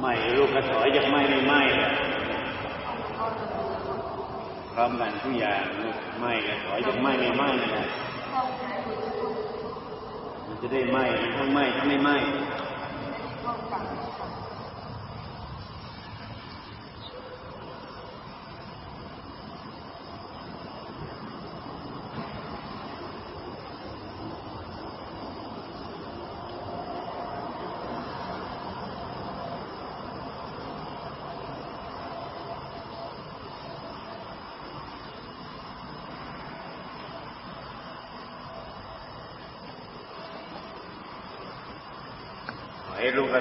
ไม่ลูกกระถอยจะไม่ไม่ไหม้อะพร้อมกันทุกอย่างลูกไม่กระถอยจะไม่ไม่ไหม้นะมันจะได้ไหม้ทั้งไหม้ทั้งไม่ไหม้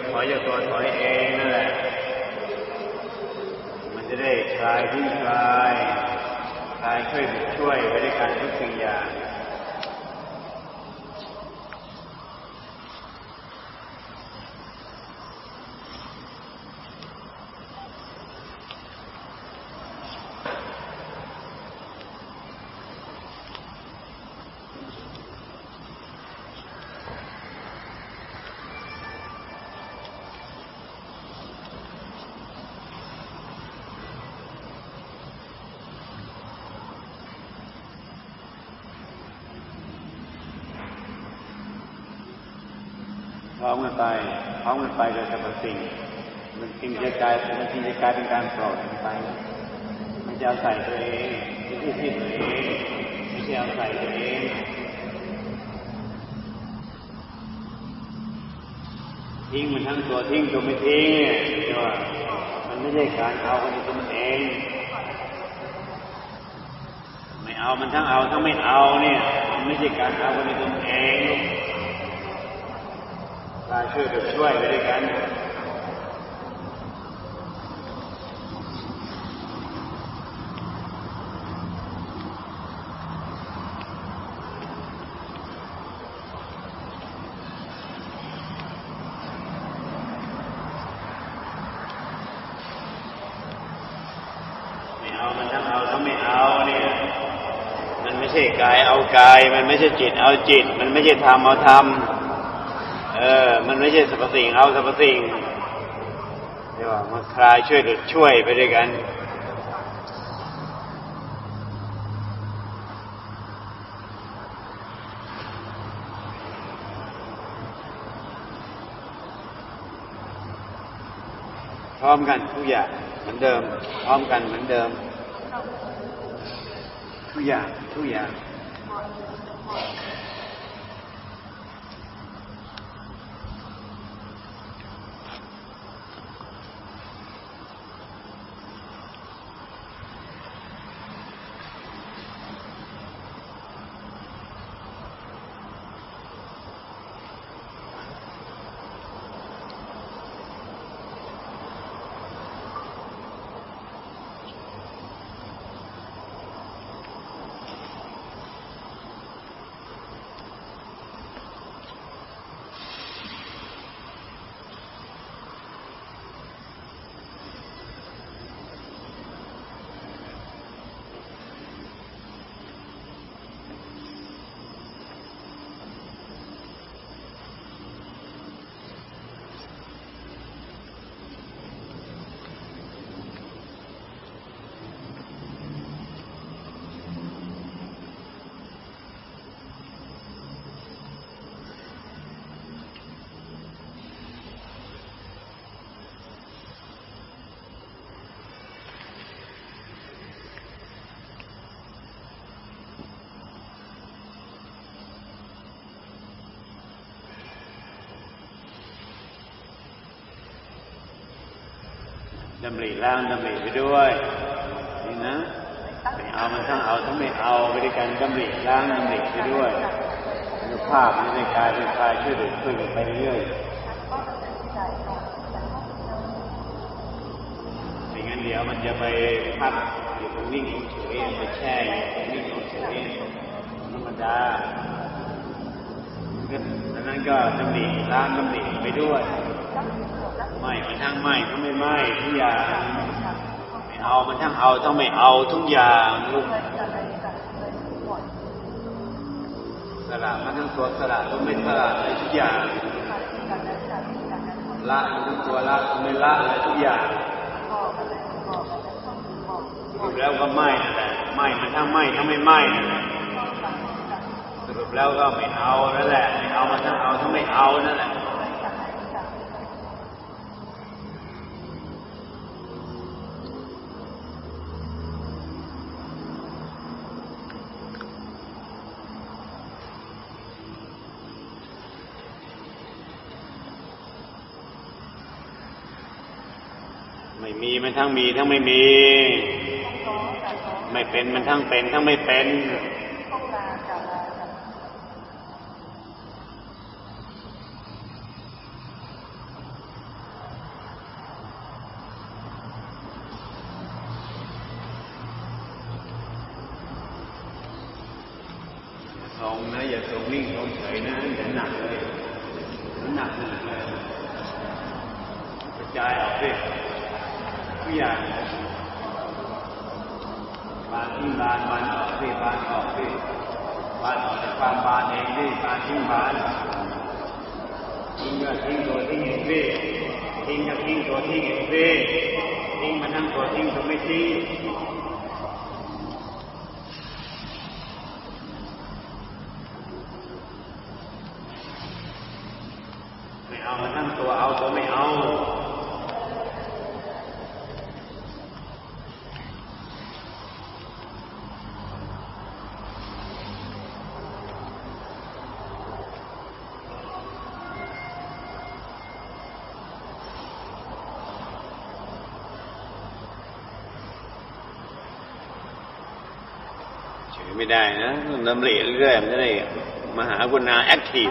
ถอย ลูกกระถอยจากตัวถอยเองนั่นแหละ มันจะได้คลายที่คลายคลายช่วยช่วยไปด้วยกันทุกสิ่งอย่าง พร้อมกันไปพร้อม กันสิ่ง มันจริงจะกลายมันจริงจะกลายเป็นการปล่อยไปมันจะเอาใส่ตัวเองไม่ใช่ที่ตัวเองไม่ใช่เอาใส่ตัวเองทิ้งมันทั้งตัวทิ้งตัวไม่ทิ้งเนี่ยว่ามันไม่ใช่การเอาคนตัวมันเอง ไม่เอามันทั้งเอาทั้งไม่เอาเนี่ยมันไม่ใช่การเอาคนตัวมันเองกาช่วยกันช่วยไปด้วยกัน เอา มันทั้งเอาทั้งไม่เอาเนี่ยมันไม่ใช่กายเอากาย มันไม่ใช่จิตเอาจิต มันไม่ใช่ธรรมเอาธรรมเออ มันไม่ใช่สรรพสิ่งเอาสรรพสิ่งเรียกว่ามันคลายช่วยหรือช่วยไปด้วยกันพร้อมกันทุกอย่างเหมือนเดิม พร้อมกันเหมือนเดิม ทุกอย่างทุกอย่างดำริล่างดำริไปด้วยนี่นะไม่เอามันทั้งเอาทั้งไม่เอาไปด้วยกันดำริล่างดำริไปด้วยอนุภาพนี้ในกายเป็นกายช่วยเหลือช่วยกันไปเรื่อยไม่งั้นเดี๋ยวมันจะไปพักอยู่ตรงนิ่งเฉยไปแช่อยู่ตรงนิ่งเฉยธรรมดาดังนั้นก็ดำริล่างดำริไปด้วย ไม่มันทั้งไม่ทั้งไม่ไม่ทุกอย่างไม่เอามันทั้งเอาทั้งไม่เอาทุกอย่างลูกสละมันทั้งตัวสละต้องไม่สละในทุกอย่างละมันทั้งตัวละไม่ละอะไรทุกอย่างสรุปแล้วก็ไม้นั่นแหละไม้มันทั้งไม้ทั้งไม่ไม้นั่นแหละสรุปแล้วก็ไม่เอานั่นแหละไม่เอามันทั้งเอาทั้งไม่เอานั่นแหละ ไม่มีมันทั้งมีทั้งไม่มี ไม่เป็นมันทั้งเป็นทั้งไม่เป็น ทรงนะอย่าทรงนิ่งทรงเฉยนะอย่าหนักเลยมันหนักหนักเลยกระจายออกสิ ทุย่านบานทิ้งบานบานออกสิบานออกสิบานออกจากความบานเองสิบานทิ้งบานทิ้งก็ทิ้งตัวทิ้งเองสิทิ้งก็ทิ้งตัวทิ้งเองสิทิ้งมันทั้งตัวทิ้งตัวไม่ทิ้ง ไม่เอามาทั้งตัวเอาตัวไม่เอา เฉย ไม่ได้นะต้องดำริเรื่อยๆมันจะได้มหากรุณาแอคทีฟ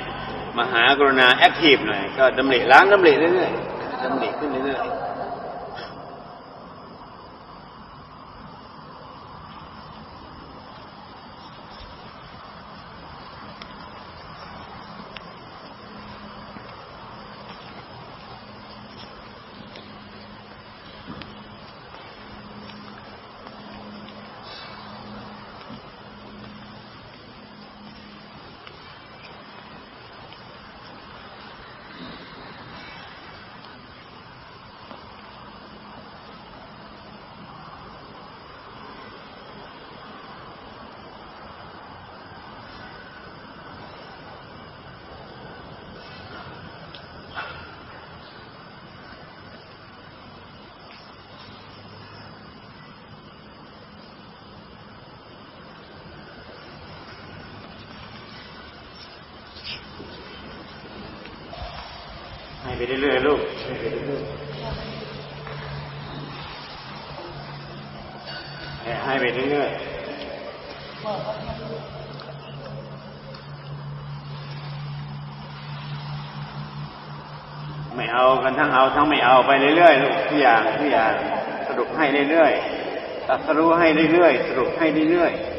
มหากรุณาแอคทีฟหน่อยก็ดำเนินล้างดำริเรื่อยๆดำริขึ้นเรื่อยๆ ไปเรื่อยๆลูกให้ไปเรื่อยๆให้ไปเรื่อยๆไม่เอากันทั้งเอาทั้งไม่เอาไปเรื่อยๆลูกทุกอย่างทุกอย่างสรุปให้เรื่อยๆตัดสรู้ให้เรื่อยๆสรุปให้เรื่อยๆ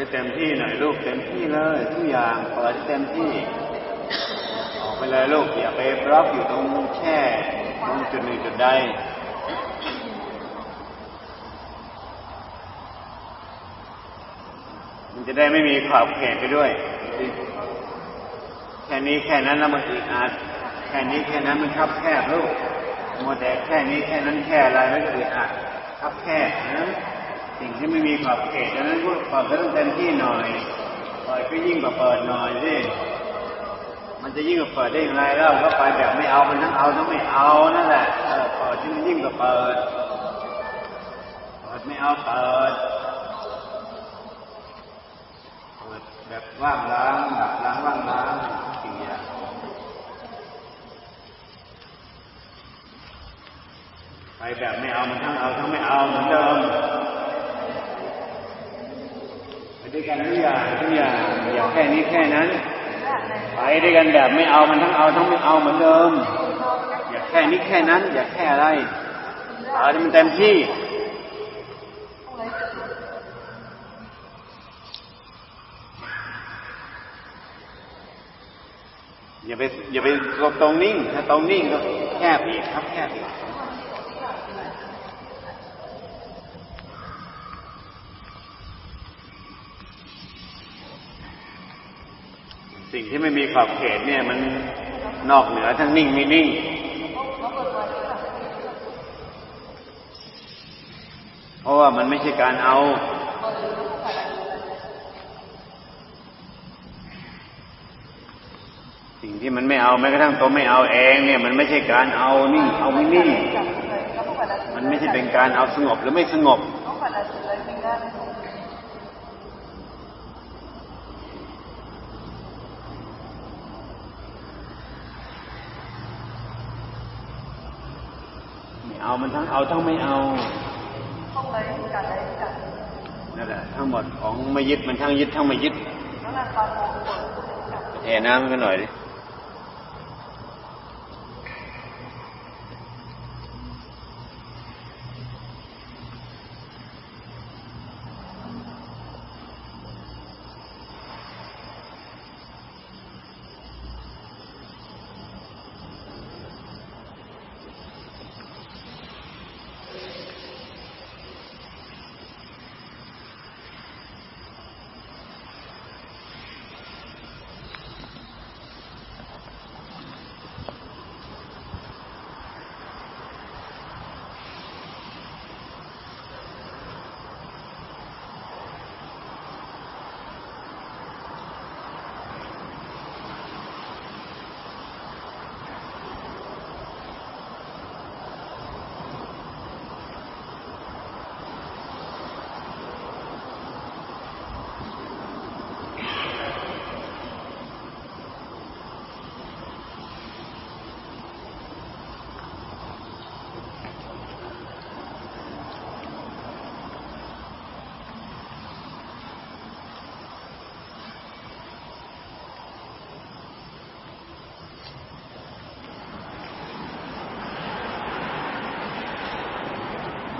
ให้เต็มที่หน่อยลูกเต็มที่เลยทุกอย่างเปิดเต็มที่ ออกไปเลยลูกอย่าไปบล็อยู่ตรงแช่ตรงจุดหนึ่งจุดใดมันจะได้ไม่มีขอบเขตไปด้วยแค่นี้แค่นั้นแล้วมันอึดอัดแค่นี้แค่นั้นมันคับแคบลูกมัวแต่แค่นี้แค่นั้นแค่อะไรแล้วอึดอัดคับแคบนะ สิ่งที่ไม่มีขอบเขตดังนั้นก็เปิดก็ต้องเต็มที่หน่อยเปิดก็ยิ่งกว่าเปิดหน่อยสิมันจะยิ่งกว่าเปิดได้อย่างไรแล้วก็ไปแบบไม่เอามันทั้งเอาทั้งไม่เอานั่นแหละเออเปิดที่มันยิ่งกว่าเปิดเปิดไม่เอาเปิดเปิดแบบว่างล้างดับล้างว่างล้างสิ่งอย่างไปแบบไม่เอามันทั้งเอาทั้งไม่เอาเหมือนเดิม ด้วยกันทุกอย่างทุกอย่างอย่าแค่นี้แค่นั้น ไปด้วยกันแบบไม่เอามันทั้งเอาทั้งไม่เอาเหมือนเดิม อย่าแค่นี้แค่นั้น อย่าแค่อะไรเอาให้มันเต็มที่อย่าไปอย่าไปตรงนิ่งถ้าตรงนิ่งก็แคบอีกครับแคบอีก สิ่งที่ไม่มีขอบเขตเนี่ยมันนอกเหนือทั้งนิ่งไม่นิ่ง เพราะว่ามันไม่ใช่การเอา สิ่งที่มันไม่เอาแม้กระทั่งตัวไม่เอาเองเนี่ย มันไม่ใช่การเอานิ่งเอาไม่นิ่ง มันไม่ใช่เป็นการเอาสงบหรือไม่สงบ ไม่ เอามันทั้งเอาทั้งไม่เอานั่นแหละทั้งหมดของไม่ยึดมันทั้งยึดทั้งไม่ยึดเทน้ำกันหน่อยดิ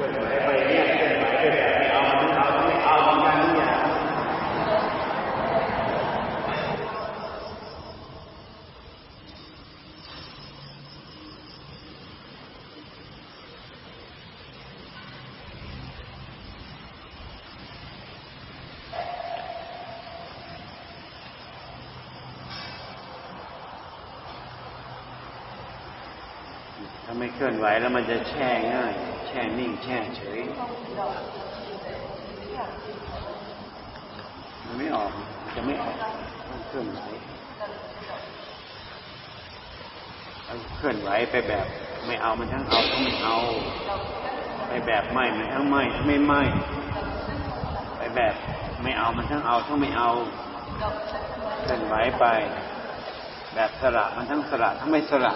ลื่อนไหวไปเนี่ยเคลื่อนไหวไปแบบไม่เอามันเอาไม่เอาเหมือนกันทุกอย่างถ้าไม่เคลื่อนไหวแล้วมันจะแช่ง่าย แช่นิ่ง แช่เฉย มันไม่ออกมันจะไม่ออกต้องเคลื่อนไหวเคลื่อนไหวไปแบบ ไม่เอามันทั้งเอาทั้งไม่เอา ไปแบบไม่มันทั้งไม่ทั้งไม่ไม่ไปแบบไม่เอามันทั้งเอาทั้งไม่เอาเคลื่อนไหวไป แบบสละมันทั้งสละทั้งไม่สละ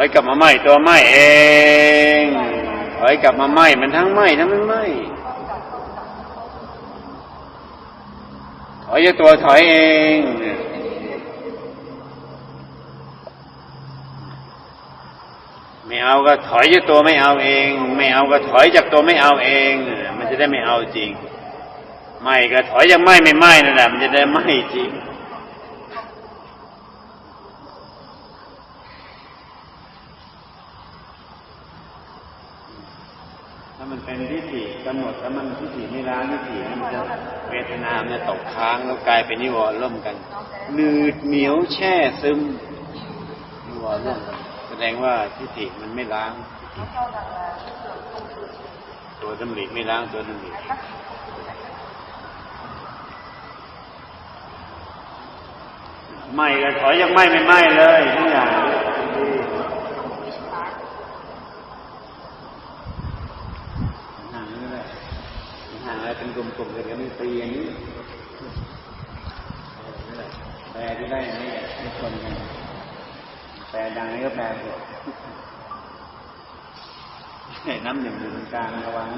อยกลับมาไหม้ตัวไหม้เองถอยกลับมาไหม้มันทั้งไหม้ทั้งไม่ไหม้ถอยจะตัวถอยเองไม่เอาก็ถอยจากตัวไม่เอาเอง ไม่เอาก็ถอยจากตัวไม่เอาเอง มันจะได้ไม่เอาจริง ไม่ก็ถอยจากไหม้ไม่ไหม้นั่นแหละมันจะได้ไหม้จริง ถ้ามันเป็นทิฏฐิ กำหนดถ้ามันทิฏฐิไม่ล้างทิฏฐิมันจะเวทนามันจะตกค้างแล้วกลายเป็นนิวรณ์ร่วมกันหนืดเหนียวแช่ซึมนิวรณ์ร่วมกันแสดงว่าทิฏฐิมันไม่ล้างตัวดำริไม่ล้างตัวดำริไหม่ก็ถอยยังไหม่ไม่ไหม่เลยทุกอย่างห่างนี่แหละห่าง อะไรเป็นกลุ่มๆกันก็ไม่ตีอย่างนี้แปลที่ได้ย่างนี้ไม่คนกันแปลดังนี้ก็แปลเถอะน้ำหนึ่งอยู่ตรงกลางระวัง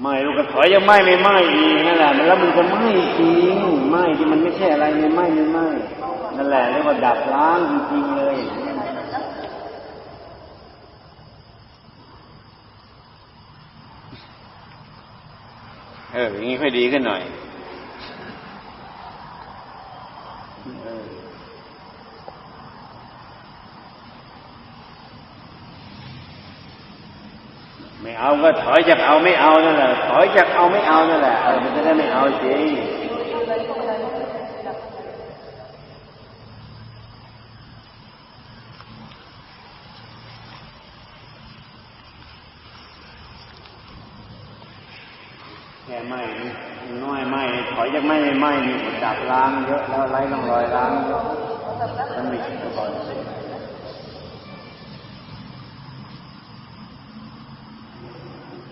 ไม่ลูกกระถอยยังไหม้ไม่ไหม้อีกนั่นแหละแล้วมันจะไหม้จริงไหม้ที่มันไม่ใช่อะไรไม่ไหม้ไม่ไหม้นั่นแหละเรียกว่าดับล้างจริงๆเลยเอออย่างนี้ค่อยดีขึ้นหน่อยไม่เอาก็ถอยจากเอาไม่เอานั่นแหละถอยจากเอาไม่เอานั่นแหละเออมันจะได้ไม่เอาจริงแค่ไหม้น้อยไหม้ถอยจากไหม้ไม่ไหม้นี่มัน ดับล้างเยอะแล้วไล่ต้องรอยล้างมันม่คิดก่อน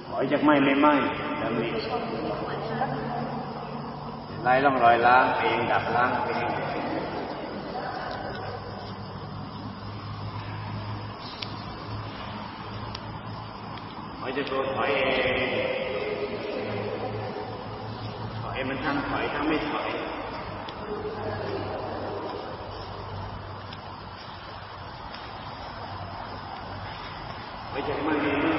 ถอยจากไหมไม่ไหม้ดำริไล่ร่องรอยล้างเองดับล้างเองถอยจะตัวถอยเองถอยมันทั้งถอยทั้งไม่ถอย ไม้ไม่ไม้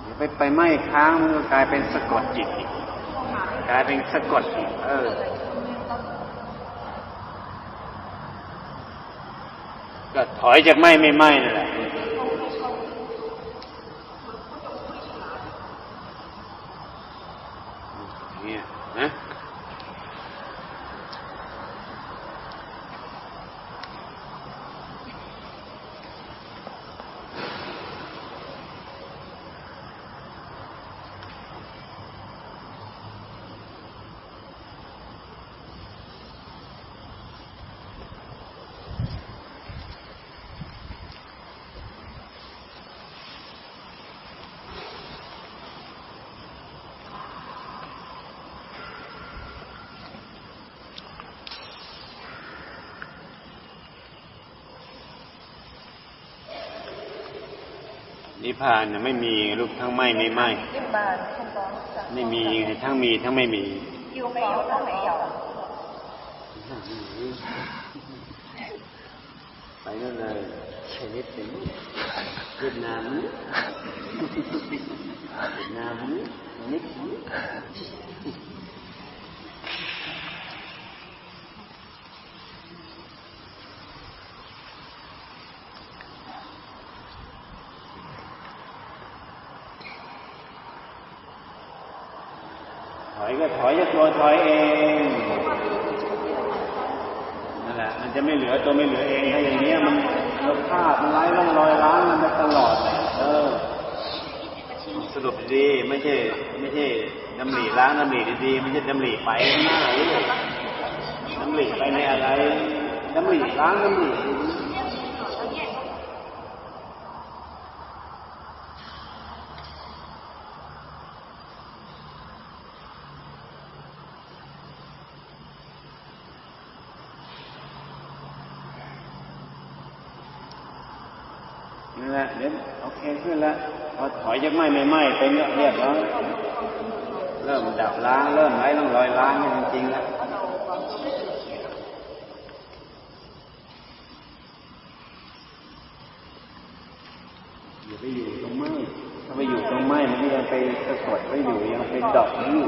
เดี๋ยวไปไปไหม้ค้างมันก็กลายเป็นสะกดจิตอีกกลายเป็นสะกดอีกเออก็ถอยจากไหม้ไม่ไหม้นั่นแหละเนี่ยนะ นิพพานนะไม่มีลูกทั้งไม่ไม่ไหมไม่มีทั้งมีทั้งไม่มีไปนู่นเลยชนิดถึงเวีนามเวีนามนิด ถอยจะตัวถอยเองนั่นแหละ มันจะไม่เหลือตัวไม่เหลือเองถ้าอย่างนี้มันเราฆ่ามันไล่ร่องรอยล้างมันไปตลอดเลยเออสรุปดีไม่ใช่ ไม่ใช่ดำริล้างดำริดีๆไม่ใช่ดำริไปหน้าหรือดำริไปในอะไรดำริล้างดำรินั่นแหละเดี๋ยวโอเคขึ้นแล้วพอถอย จากไหม้ไม่ไหม้เป็นเรียบร้อยเริ่มดับล้าง เริ่มไร้ร่องรอยล้างจริงๆแล้วอย่าไปอยู่ตรงไหม้ถ้าไปอยู่ตรงไหม้มันยังไปสะกดไว้อยู่ยังเป็นดอกอยู่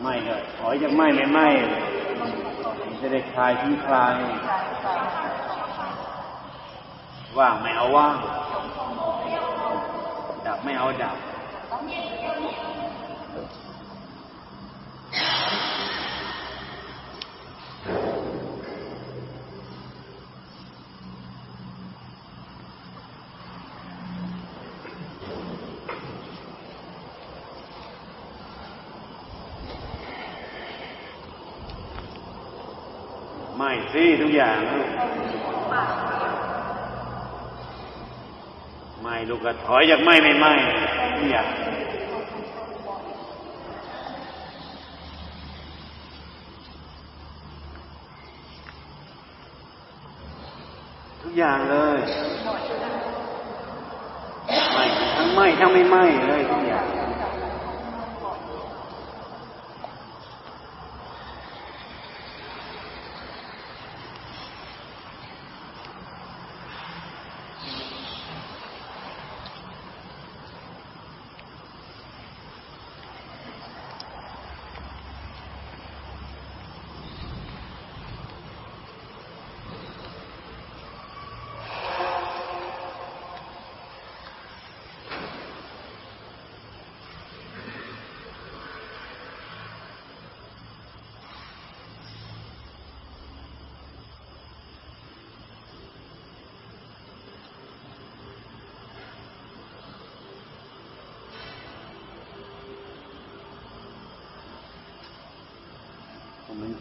ไหม้ก็ถอยจากไหม้ไม่ไหม้จะได้คลายที่คลายว่างไม่เอาว่าง ไม่เอาดับ ไม่สิทุกอย่าง ไม่ลูกก็ถอยจากไม่ไม่ไม่ทุกอย่างทุกอย่างเลยไม่ทั้งไม่ทั้งไม่ไม่เลยทุกอย่าง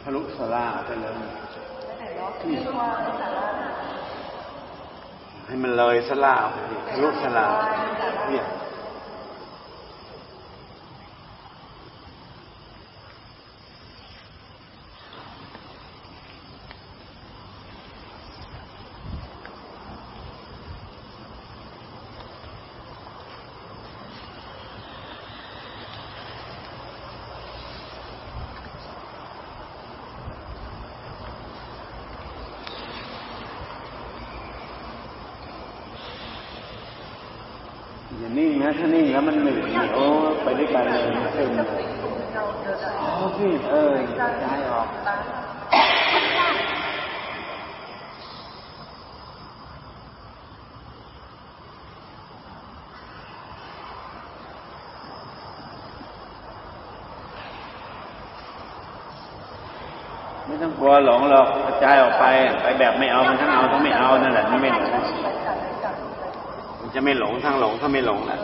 ทะลุสลาไปเลยให้มันเลยสลาไปดิทะลุสลาเนี่ย อย่านิ่งนะถ้านิ่งแล้วมันหนืดเหนียวไปด้วยกันเลยซึมเลยโอ้พี่เออย้ายออกไม่ต้องกลัวหลงหรอกกระจายออกไป ไปแบบไม่เอามันทั้งเอาทั้งไม่เอานั่นแหละไม่หลงมัน จะไม่หลงทั้งหลงถ้าไม่หลงนะ